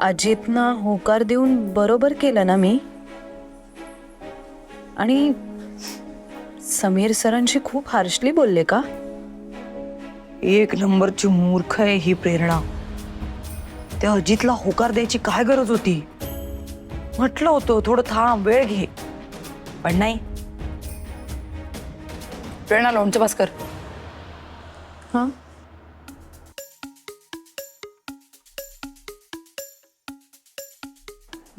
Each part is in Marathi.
अजितना होकार देऊन बरोबर केलं ना मी? आणि समीर सरांशी खूप हार्शली बोलले का? एक नंबरची मूर्ख आहे ही प्रेरणा. त्या अजितला होकार द्यायची काय गरज होती? म्हटलं होतं थोडं थांब वेळ घे. पण नाही. प्रेरणा लोणचं पास कर. हां?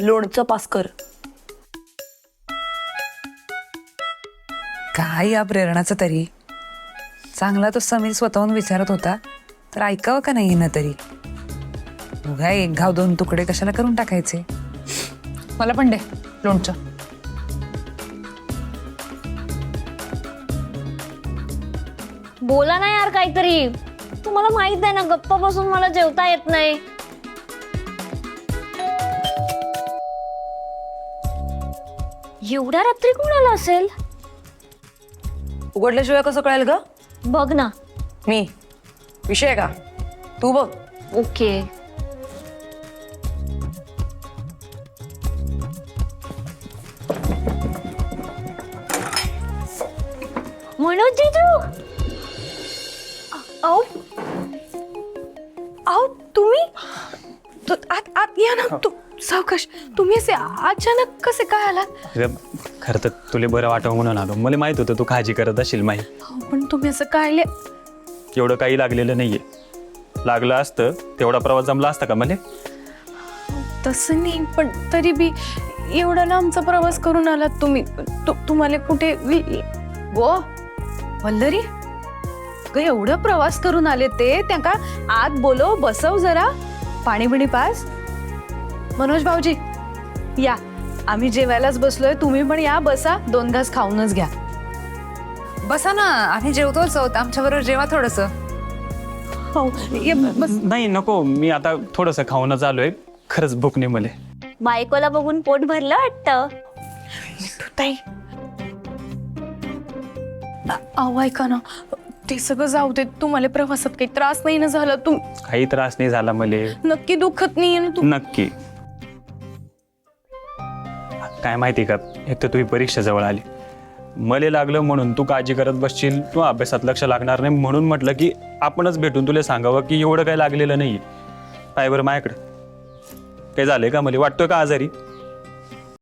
लोणचं पास कर. काय या प्रेरणाचं तरी? चांगला तो समीर स्वतःहून विचारत होता तर ऐकावं का नाही ना तरी? उगा एक घाव दोन तुकडे कशाला करून टाकायचे? मला पण दे लोणचं. बोला ना यार काहीतरी. तुम्हाला माहीत आहे ना गप्पा बसून मला जेवता येत नाही. एवढ्या रात्री कोण आला असेल? उघडल्याशिवाय कसं कळेल ग? बघ ना. मी. विषय आहे का? तू बघ. ओके. मनोज जीजू अहो. अहो तुम्ही? तू आत आत या ना तू सावकाश तुम्ही असे अचानक कसे काय आलात? अगं, खरं तर तुला बरं वाटावं म्हणून आलो. मला माहीत होतं तू काळजी करत असेल माही. अहो, पण तुम्ही असं काय आले एवढं काही लागलेलं नाहीये. लागलं असतं तेवढा प्रवास जमला असता का मला? तसं नाही पण तरी बी एवढा लांबचा प्रवास करून आलात तुम्ही. तु- तुम्हाला कुठे वि- वल्लरी? ग एवढं प्रवास करून आले ते त्या का आत बोलव बसव जरा. पाणी बिणी पास. मनोज भाऊजी या. आम्ही जेवायलाच बसलोय. तुम्ही पण या बसा. दोन घास खाऊनच घ्या. बसा ना. आम्ही जेवतोच आहोत. आमच्याबरोबर जेवा थोडस. हो. ये बस. नाही नको. मी आता थोडंसं खाऊनच आलोय खरंच भूक नाही मला बायकोला बघून पोट भरलं वाटतं. ताई. अहो ऐका ना. ते सगळं जाऊ दे. तुम्हाला प्रवासात काही त्रास नाही ना झाला? तुम काही त्रास नाही झाला मले. नक्की दुखत नाही ना तू? नक्की. काय माहिती का? एक तर तुझी परीक्षा जवळ आली. मले लागलं म्हणून तू काळजी करत बसशील तू अभ्यासात लक्ष लागणार नाही म्हणून म्हटलं की आपणच भेटून तुला सांगावं की एवढं काही लागलेलं नाही आहे बरं माझ्याकडं काही आहे का मला? वाटतोय का आजारी?